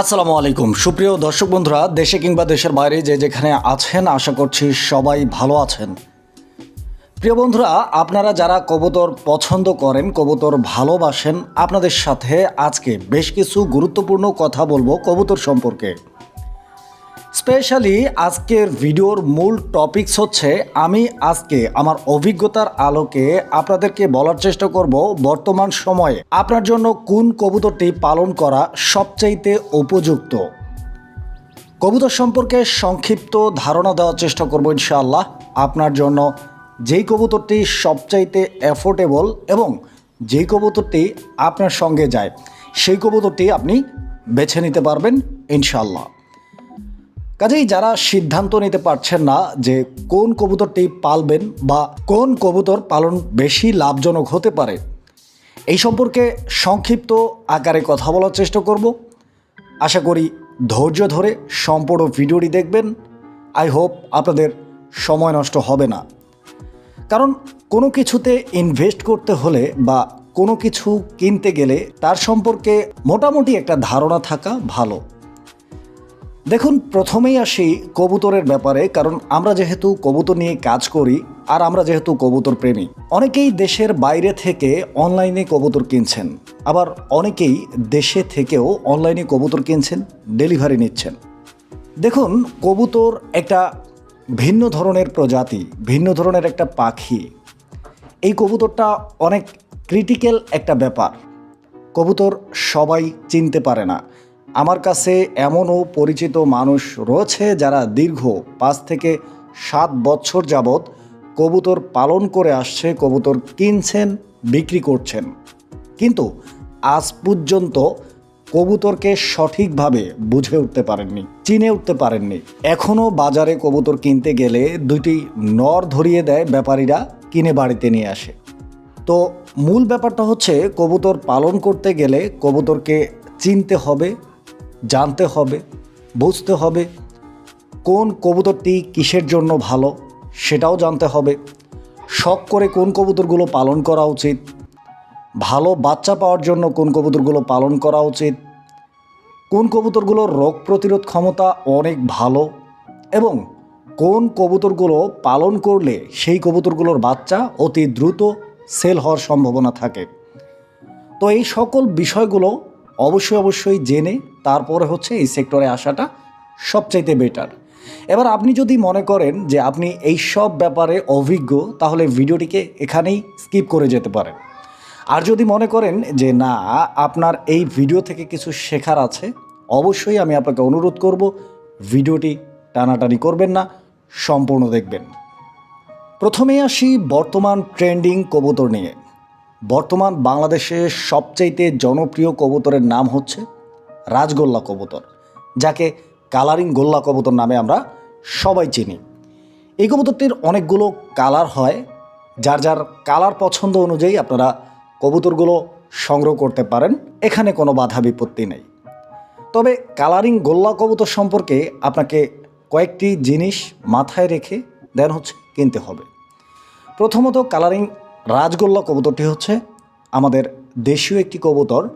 আসসালামু আলাইকুম। সুপ্রিয় দর্শক বন্ধুরা, দেশে কিংবা দেশের বাইরে যে যেখানে আছেন, আশা করছি সবাই ভালো আছেন। প্রিয় বন্ধুরা, আপনারা যারা কবুতর পছন্দ করেন, কবুতর ভালোবাসেন, আপনাদের সাথে আজকে বেশ কিছু গুরুত্বপূর্ণ কথা বলব কবুতর সম্পর্কে। স্পেশালি আজকের ভিডিওর মূল টপিকস হচ্ছে আমি আজকে আমার অভিজ্ঞতার আলোকে আপনাদেরকে বলার চেষ্টা করব বর্তমান সময়ে। আপনার জন্য কোন কবুতরটি পালন করা সবচাইতে উপযুক্ত? কবুতর সম্পর্কে সংক্ষিপ্ত ধারণা দেওয়ার চেষ্টা করব ইনশাআল্লাহ। আপনার জন্য যেই কবুতরটি সবচাইতে অ্যাফোর্ডেবল এবং যেই কবুতরটি আপনার সঙ্গে যায়, সেই কবুতরটি আপনি বেছে নিতে পারবেন ইনশাআল্লাহ। কাজেই যারা সিদ্ধান্ত নিতে পারছেন না যে কোন কবুতরটি পালবেন বা কোন কবুতর পালন বেশি লাভজনক হতে পারে, এই সম্পর্কে সংক্ষিপ্ত আকারে কথা বলার চেষ্টা করব। আশা করি ধৈর্য ধরে সম্পূর্ণ ভিডিওটি দেখবেন। আই হোপ আপনাদের সময় নষ্ট হবে না। কারণ কোনো কিছুতে ইনভেস্ট করতে হলে বা কোনো কিছু কিনতে গেলে তার সম্পর্কে মোটামুটি একটা ধারণা থাকা ভালো। দেখুন, প্রথমেই আসি কবুতরের ব্যাপারে, কারণ আমরা যেহেতু কবুতর নিয়ে কাজ করি, আর আমরা যেহেতু কবুতর প্রেমী, অনেকেই দেশের বাইরে থেকে অনলাইনে কবুতর কিনছেন, আবার অনেকেই দেশে থেকেও অনলাইনে কবুতর কিনছেন ডেলিভারি নিচ্ছেন। দেখুন, কবুতর একটা ভিন্ন ধরনের প্রজাতি, ভিন্ন ধরনের একটা পাখি। এই কবুতরটা অনেক ক্রিটিক্যাল একটা ব্যাপার। কবুতর সবাই চিনতে পারে না। আমার কাছে এমনও পরিচিত মানুষ রয়েছে যারা দীর্ঘ পাঁচ থেকে সাত বছর যাবৎ কবুতর পালন করে আসছে, কবুতর কিনছেন, বিক্রি করছেন। কিন্তু আজ পর্যন্ত কবুতরকে সঠিকভাবে বুঝে উঠতে পারেননি, চিনে উঠতে পারেননি। এখনও বাজারে কবুতর কিনতে গেলে দুইটি নর ধরিয়ে দেয় ব্যাপারীরা, কিনে বাড়িতে নিয়ে আসে। তো মূল ব্যাপারটা হচ্ছে, কবুতর পালন করতে গেলে কবুতরকে চিনতে হবে জানতে হবে, বুঝতে হবে কোন কবুতরটি কিসের জন্য ভালো সেটাও জানতে হবে। শখ করে কোন কবুতরগুলো পালন করা উচিত। ভালো বাচ্চা পাওয়ার জন্য কোন কবুতরগুলো পালন করা উচিত। কোন কবুতরগুলোর রোগ প্রতিরোধ ক্ষমতা অনেক ভালো এবং কোন কবুতরগুলো পালন করলে সেই কবুতরগুলোর বাচ্চা অতি দ্রুত সেল হওয়ার সম্ভাবনা থাকে। তো এই সকল বিষয়গুলো অবশ্যই অবশ্যই জেনে তারপরে হচ্ছে এই সেক্টরে আসাটা সবচাইতে বেটার এবার আপনি যদি মনে করেন যে আপনি এই সব ব্যাপারে অভিজ্ঞ, তাহলে ভিডিওটিকে এখানেই স্কিপ করে যেতে পারেন। আর যদি মনে করেন যে না, আপনার এই ভিডিও থেকে কিছু শেখার আছে, অবশ্যই আমি আপনাকে অনুরোধ করব, ভিডিওটি টানাটানি করবেন না, সম্পূর্ণ দেখবেন। প্রথমেই আসি বর্তমান ট্রেন্ডিং কবুতর নিয়ে। বর্তমান বাংলাদেশে সবচাইতে জনপ্রিয় কবুতরের নাম হচ্ছে রাজগোল্লা কবুতর, যাকে কালারিং গোল্লা কবুতর নামে আমরা সবাই চিনি। এই কবুতরটির অনেকগুলো কালার হয়, যার যার কালার পছন্দ অনুযায়ী আপনারা কবুতরগুলো সংগ্রহ করতে পারেন, এখানে কোনো বাধা বিপত্তি নেই। তবে কালারিং গোল্লা কবুতর সম্পর্কে আপনাকে কয়েকটি জিনিস মাথায় রেখে দেন হচ্ছে কিনতে হবে। প্রথমত কালারিং রাজগোল্লা কবুতরটি হচ্ছে আমাদের দেশীয় একটি কবুতর।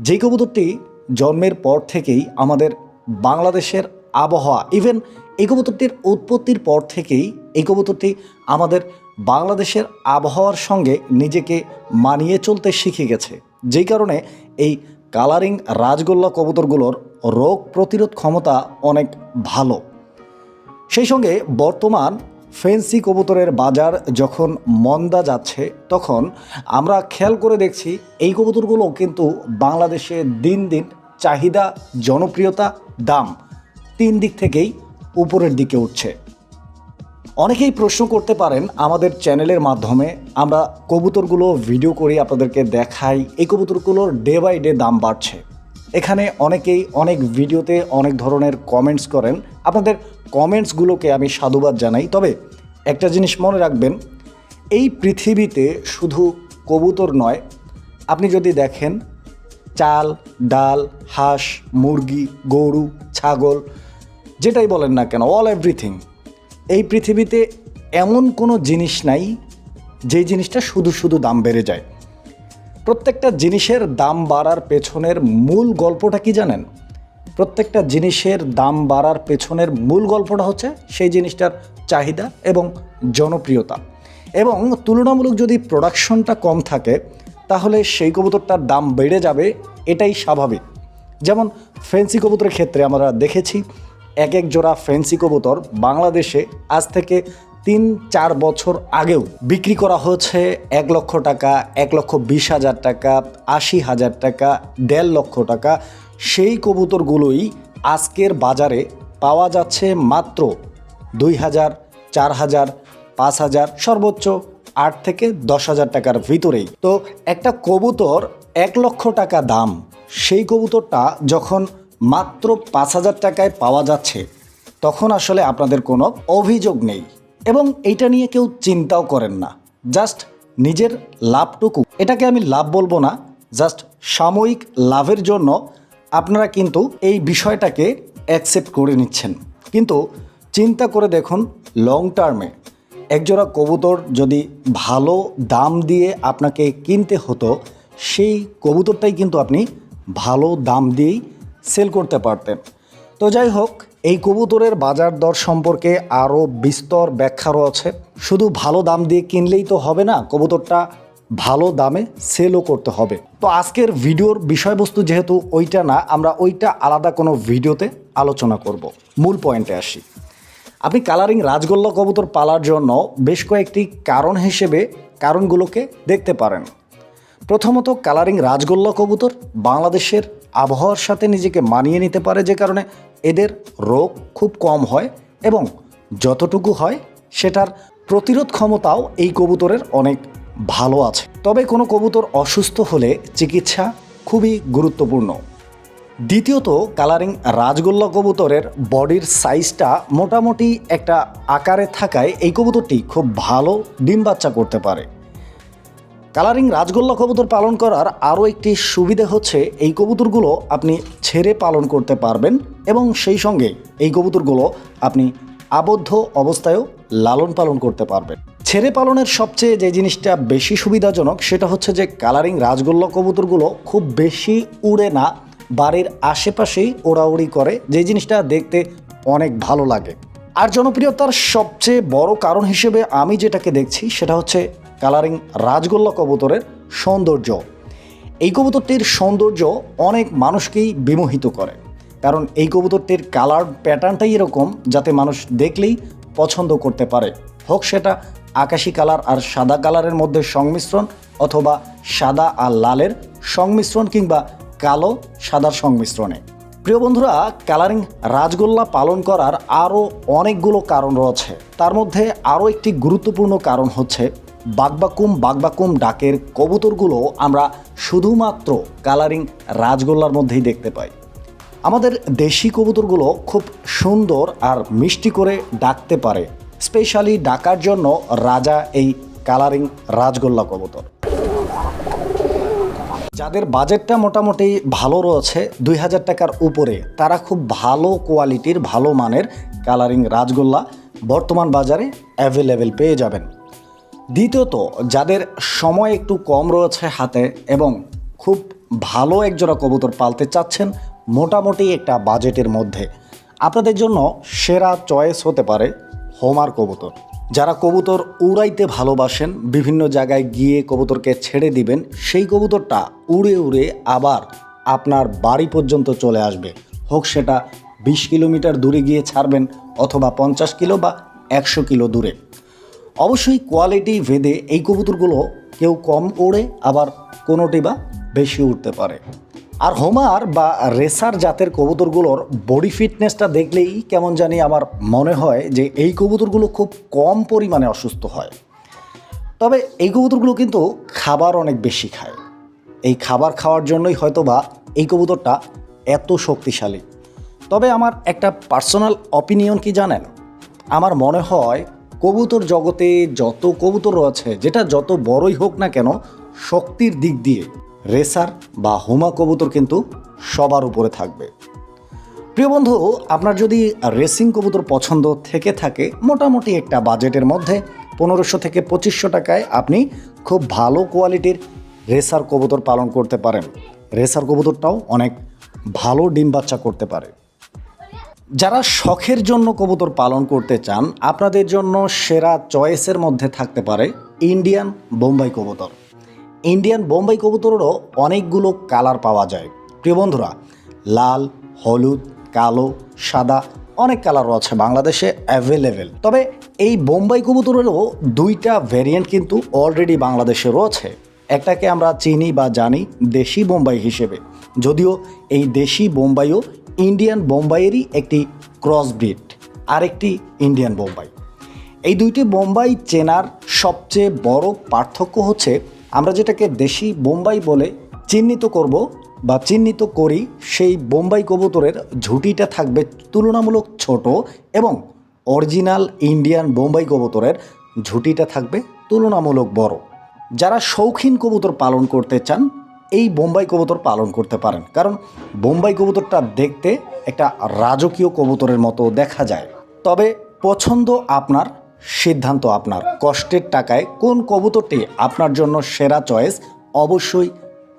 যেই কবুতরটি জন্মের পর থেকেই আমাদের বাংলাদেশের আবহাওয়া ইভেন এই কবুতরটির উৎপত্তির পর থেকেই এই কবুতরটি আমাদের বাংলাদেশের আবহাওয়ার সঙ্গে নিজেকে মানিয়ে চলতে শিখে গেছে। যেই কারণে এই কালারিং রাজগোল্লা কবুতরগুলোর রোগ প্রতিরোধ ক্ষমতা অনেক ভালো। সেই সঙ্গে বর্তমান ফেন্সি কবুতরের বাজার যখন মন্দা যাচ্ছে, তখন আমরা খেয়াল করে দেখছি এই কবুতরগুলো কিন্তু বাংলাদেশে দিন দিন চাহিদা, জনপ্রিয়তা, দাম তিন দিক থেকেই উপরের দিকে উঠছে। অনেকেই প্রশ্ন করতে পারেন আমাদের চ্যানেলের মাধ্যমে আমরা কবুতরগুলো ভিডিও করি, আপনাদেরকে দেখাই, এই কবুতরগুলোর ডে বাই ডে দাম বাড়ছে। এখানে অনেকেই অনেক ভিডিওতে অনেক ধরনের কমেন্টস করেন। আপনাদের কমেন্টসগুলোকে আমি সাধুবাদ জানাই। তবে একটা জিনিস মনে রাখবেন, এই পৃথিবীতে শুধু কবুতর নয়, আপনি যদি দেখেন চাল, ডাল, হাঁস, মুরগি, গরু, ছাগল, যেটাই বলেন না কেন অল এভরিথিং এই পৃথিবীতে এমন কোনো জিনিস নাই, যেই জিনিসটা শুধু শুধু দাম বেড়ে যায়। প্রত্যেকটা জিনিসের দাম বাড়ার পেছনের মূল গল্পটা কি জানেন? প্রত্যেকটা জিনিসের দাম বাড়ার পেছনের মূল গল্পটা হচ্ছে সেই জিনিসটার চাহিদা এবং জনপ্রিয়তা। এবং তুলনামূলক যদি প্রোডাকশনটা কম থাকে, তাহলে সেই কবুতরটার দাম বেড়ে যাবে, এটাই স্বাভাবিক। যেমন ফেন্সি কবুতরের ক্ষেত্রে আমরা দেখেছি, এক এক জোড়া ফেন্সি কবুতর বাংলাদেশে আজ থেকে তিন চার বছর আগেও বিক্রি করা হয়েছে এক লক্ষ টাকা, এক লক্ষ বিশ হাজার টাকা, আশি হাজার টাকা, দেড় লক্ষ টাকা। সেই কবুতরগুলোই আজকের বাজারে পাওয়া যাচ্ছে মাত্র দুই হাজার, চার হাজার, পাঁচ হাজার, সর্বোচ্চ আট থেকে দশ হাজার টাকার ভিতরেই। তো একটা কবুতর এক লক্ষ টাকা দাম, সেই কবুতরটা যখন মাত্র পাঁচ হাজার টাকায় পাওয়া যাচ্ছে, তখন আসলে আপনাদের কোনো অভিযোগ নেই। এবং এইটা নিয়ে কেউ চিন্তাও করেন না। জাস্ট নিজের লাভটুকু। এটাকে আমি লাভ বলব না, জাস্ট সাময়িক লাভের জন্য আপনারা কিন্তু এই বিষয়টাকে অ্যাকসেপ্ট করে নিচ্ছেন। কিন্তু চিন্তা করে দেখুন লং টার্মে একজোড়া কবুতর যদি ভালো দাম দিয়ে আপনাকে কিনতে হতো, সেই কবুতরটাই কিন্তু আপনি ভালো দাম দিয়েই সেল করতে পারতেন। তো যাই হোক এই কবুতরের বাজার দর সম্পর্কে আরও বিস্তর ব্যাখ্যা রয়েছে। শুধু ভালো দাম দিয়ে কিনলেই তো হবে না, কবুতরটা ভালো দামে সেলও করতে হবে। তো আজকের ভিডিওর বিষয়বস্তু যেহেতু ওইটা না, আমরা ওইটা আলাদা কোনো ভিডিওতে আলোচনা করব। মূল পয়েন্টে আসি। আপনি কালারিং রাজগোল্লা কবুতর পালার জন্য বেশ কয়েকটি কারণ হিসেবে কারণগুলোকে দেখতে পারেন। প্রথমত কালারিং রাজগোল্লা কবুতর বাংলাদেশের আবহাওয়ার সাথে নিজেকে মানিয়ে নিতে পারে যে কারণে এদের রোগ খুব কম হয় এবং যতটুকু হয় সেটার প্রতিরোধ ক্ষমতাও এই কবুতরের অনেক ভালো আছে। তবে কোনো কবুতর অসুস্থ হলে চিকিৎসা খুবই গুরুত্বপূর্ণ। দ্বিতীয়ত, কালারিং রাজগোল্লা কবুতরের বডির সাইজটা মোটামুটি একটা আকারে থাকায় এই কবুতরটি খুব ভালো ডিম বাচ্চা করতে পারে। কালারিং রাজগোল্লা কবুতর পালন করার আরও একটি সুবিধে হচ্ছে এই কবুতরগুলো আপনি ছেড়ে পালন করতে পারবেন এবং সেই সঙ্গে এই কবুতরগুলো আপনি আবদ্ধ অবস্থায়ও লালন পালন করতে পারবেন। ছেড়ে পালনের সবচেয়ে যে জিনিসটা বেশি সুবিধাজনক সেটা হচ্ছে যে কালারিং রাজগোল্লা কবুতরগুলো খুব বেশি উড়ে না, বাড়ির আশেপাশেই ওড়াউড়ি করে, যে জিনিসটা দেখতে অনেক ভালো লাগে। আর জনপ্রিয়তার সবচেয়ে বড় কারণ হিসেবে আমি যেটাকে দেখছি সেটা হচ্ছে কালারিং রাজগোল্লা কবুতরের সৌন্দর্য। এই কবুতরটির সৌন্দর্য অনেক মানুষকেই বিমোহিত করে, কারণ এই কবুতরটির কালার প্যাটার্নটাই এরকম যাতে মানুষ দেখলেই পছন্দ করতে পারে। হোক সেটা আকাশি কালার আর সাদা কালারের মধ্যে সংমিশ্রণ অথবা সাদা আর লালের সংমিশ্রণ কিংবা কালো সাদার সংমিশ্রণে। প্রিয় বন্ধুরা, কালারিং রাজগোল্লা পালন করার আরও অনেকগুলো কারণ রয়েছে। তার মধ্যে আরও একটি গুরুত্বপূর্ণ কারণ হচ্ছে বাগবাকুম বাগবাকুম ডাকের কবুতরগুলো আমরা শুধুমাত্র কালারিং রাজগোল্লার মধ্যেই দেখতে পাই। আমাদের দেশি কবুতরগুলো খুব সুন্দর আর মিষ্টি করে ডাকতে পারে, স্পেশালি ডাকার জন্য রাজা এই কালারিং রাজগোল্লা কবুতর। যাদের বাজেটটা মোটামুটি ভালো রয়েছে, দুই হাজার টাকার উপরে, তারা খুব ভালো কোয়ালিটির, ভালো মানের কালারিং রাজগোল্লা বর্তমান বাজারে অ্যাভেলেবেল পেয়ে যাবেন। দ্বিতীয়ত, যাদের সময় একটু কম রয়েছে হাতে এবং খুব ভালো একজোড়া কবুতর পালতে চাচ্ছেন মোটামুটি একটা বাজেটের মধ্যে, আপনাদের জন্য সেরা চয়েস হতে পারে হোমার কবুতর। যারা কবুতর উড়াইতে ভালোবাসেন, বিভিন্ন জায়গায় গিয়ে কবুতরকে ছেড়ে দিবেন, সেই কবুতরটা উড়ে উড়ে আবার আপনার বাড়ি পর্যন্ত চলে আসবে। হোক সেটা বিশ কিলোমিটার দূরে গিয়ে ছাড়বেন অথবা পঞ্চাশ কিলো বা একশো কিলো দূরে। অবশ্যই কোয়ালিটি ভেদে এই কবুতরগুলো কেউ কম ওড়ে, আবার কোনোটি বা বেশি উঠতে পারে। আর হোমার বা রেসার জাতের কবুতরগুলোর বডি ফিটনেসটা দেখলেই কেমন জানি আমার মনে হয় যে এই কবুতরগুলো খুব কম পরিমাণে অসুস্থ হয়। তবে এই কবুতরগুলো কিন্তু খাবার অনেক বেশি খায়। এই খাবার খাওয়ার জন্যই হয়তো বা এই কবুতরটা এত শক্তিশালী। তবে আমার একটা পার্সোনাল অপিনিয়ন কি জানেন? আমার মনে হয় কবুতর জগতে যত কবুতর রয়েছে যেটা যত বড়ই হোক না কেন, শক্তির দিক দিয়ে রেসার বা হোমা কবুতর কিন্তু সবার উপরে থাকবে। প্রিয় বন্ধু, আপনার যদি রেসিং কবুতর পছন্দ থেকে থাকে, মোটামুটি একটা বাজেটের মধ্যে পনেরোশো থেকে পঁচিশশো টাকায় আপনি খুব ভালো কোয়ালিটির রেসার কবুতর পালন করতে পারেন। রেসার কবুতরটাও অনেক ভালো ডিম বাচ্চা করতে পারে। যারা শখের জন্য কবুতর পালন করতে চান, আপনাদের জন্য সেরা চয়েসের মধ্যে থাকতে পারে ইন্ডিয়ান বোম্বাই কবুতর। ইন্ডিয়ান বোম্বাই কবুতরেরও অনেকগুলো কালার পাওয়া যায়। প্রিয় বন্ধুরা, লাল, হলুদ, কালো, সাদা অনেক কালারও আছে বাংলাদেশে অ্যাভেলেবেল তবে এই বোম্বাই কবুতরেরও দুইটা ভ্যারিয়েন্ট কিন্তু অলরেডি বাংলাদেশে রয়েছে। একটাকে আমরা চিনি বা জানি দেশি বোম্বাই হিসেবে। যদিও এই দেশি বোম্বাইও ইন্ডিয়ান বোম্বাইয়েরই একটি ক্রস ব্রিড আরেকটি ইন্ডিয়ান বোম্বাই। এই দুইটি বোম্বাই চেনার সবচেয়ে বড় পার্থক্য হচ্ছে আমরা যেটাকে দেশি বোম্বাই বলে চিহ্নিত করব বা চিহ্নিত করি, সেই বোম্বাই কবুতরের ঝুঁটিটা থাকবে তুলনামূলক ছোট এবং অরিজিনাল ইন্ডিয়ান বোম্বাই কবুতরের ঝুঁটিটা থাকবে তুলনামূলক বড়। যারা শৌখিন কবুতর পালন করতে চান এই বোম্বাই কবুতর পালন করতে পারেন। কারণ বোম্বাই কবুতরটা দেখতে একটা রাজকীয় কবুতরের মতো দেখা যায়। তবে পছন্দ আপনার, সিদ্ধান্ত আপনার। কষ্টের টাকায় কোন কবুতরটি আপনার জন্য সেরা চয়েস অবশ্যই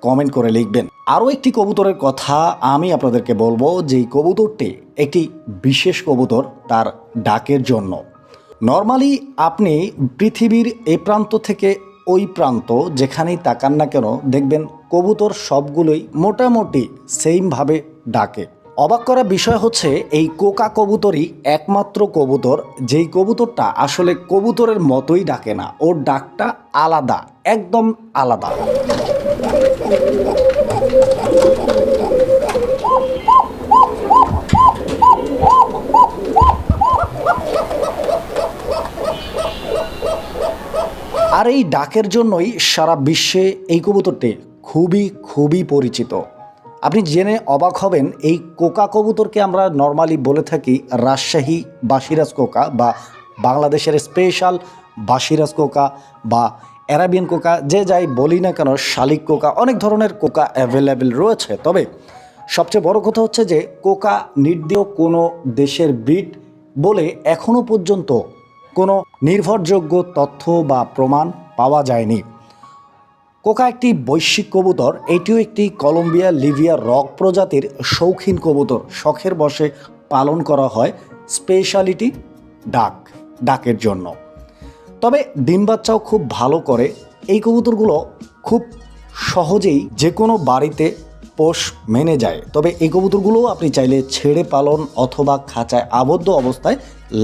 কমেন্ট করে লিখবেন। আরও একটি কবুতরের কথা আমি আপনাদেরকে বলব যে কবুতরটি একটি বিশেষ কবুতর তার ডাকের জন্য। নর্মালি আপনি পৃথিবীর এ প্রান্ত থেকে ওই প্রান্ত যেখানেই তাকান না কেন, দেখবেন কবুতর সবগুলোই মোটামুটি সেমভাবে ডাকে। অবাক করা বিষয় হচ্ছে, এই কোকা কবুতরই একমাত্র কবুতর, যেই কবুতরটা আসলে কবুতরের মতোই ডাকে না। ওর ডাকটা আলাদা, একদম আলাদা। আর এই ডাকের জন্যই সারা বিশ্বে এই কবুতরটি খুবই খুবই পরিচিত। আপনি জেনে অবাক হবেন, এই কোকা কবুতরকে আমরা নর্মালি বলে থাকি রাজশাহী বাসিরাজ কোকা বা বাংলাদেশের স্পেশাল বাসিরাজ কোকা বা অ্যারাবিয়ান কোকা, যে যাই বলি না কেন, শালিক কোকা, অনেক ধরনের কোকা অ্যাভেলেবেল রয়েছে। তবে সবচেয়ে বড় কথা হচ্ছে যে, কোকা নির্দেয় কোনো দেশের ব্রিড বলে এখনও পর্যন্ত কোনো নির্ভরযোগ্য তথ্য বা প্রমাণ পাওয়া যায়নি। কোকা একটি বৈশ্বিক কবুতর, এটিও একটি কলম্বিয়া লিভিয়া রক প্রজাতির শৌখিন কবুতর। শখের বসে পালন করা হয় স্পেশালিটি ডাক, ডাকের জন্য। তবে ডিম বাচ্চাও খুব ভালো করে। এই কবুতরগুলো খুব সহজেই যে কোনো বাড়িতে পোষ মেনে যায়। তবে এই কবুতরগুলোও আপনি চাইলে ছেড়ে পালন অথবা খাঁচায় আবদ্ধ অবস্থায়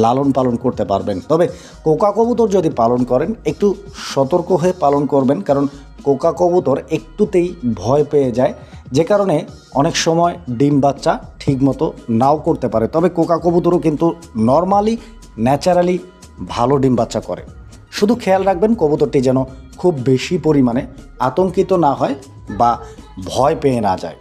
লালন পালন করতে পারবেন। তবে কোকা কবুতর যদি পালন করেন, একটু সতর্ক হয়ে পালন করবেন, কারণ কোকা কবুতর একটুতেই ভয় পেয়ে যায়। যে কারণে অনেক সময় ডিম বাচ্চা ঠিকমতো নাও করতে পারে। তবে কোকা কবুতরও কিন্তু নর্মালি, ন্যাচারালি ভালো ডিম বাচ্চা করে। শুধু খেয়াল রাখবেন কবুতরটি যেন খুব বেশি পরিমাণে আতঙ্কিত না হয় বা ভয় পেয়ে না যায়।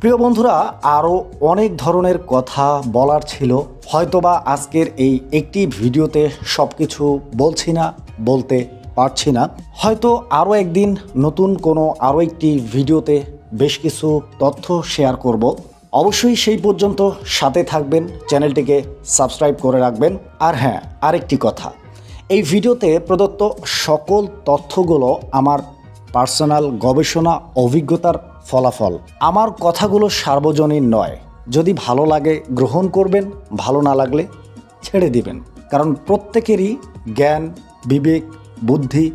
প্রিয় বন্ধুরা, আরও অনেক ধরনের কথা বলার ছিল। হয়তোবা আজকের এই একটি ভিডিওতে সব কিছু বলছি না, বলতে পারছি না। হয়তো আরও একদিন নতুন কোনো আরও একটি ভিডিওতে বেশ কিছু তথ্য শেয়ার করব। অবশ্যই সেই পর্যন্ত সাথে থাকবেন, চ্যানেলটিকে সাবস্ক্রাইব করে রাখবেন। আর হ্যাঁ আরেকটি কথা। এই ভিডিওতে প্রদত্ত সকল তথ্যগুলো আমার পার্সোনাল গবেষণা অভিজ্ঞতার ফলাফল। আমার কথাগুলো সার্বজনীন নয়। যদি ভালো লাগে গ্রহণ করবেন, ভালো না লাগলে ছেড়ে দিবেন। কারণ প্রত্যেকেরই জ্ঞান, বিবেক, বুদ্ধি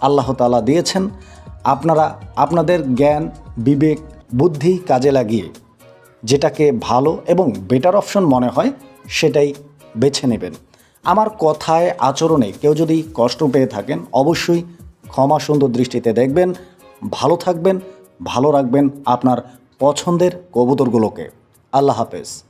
আল্লাহ তালা দিয়েছেন। আপনারা, আপনাদের জ্ঞান, বিবেক, বুদ্ধি কাজে লাগিয়ে যেটাকে ভালো এবং বেটার অপশন মনে হয়, সেটাই বেছে নেবেন। আমার কথায়, আচরণে কেউ যদি কষ্ট পেয়ে থাকেন, অবশ্যই ক্ষমা সুন্দর দৃষ্টিতে দেখবেন, ভালো থাকবেন, ভালো রাখবেন আপনার পছন্দের কবুতরগুলোকে। আল্লাহ হাফেজ।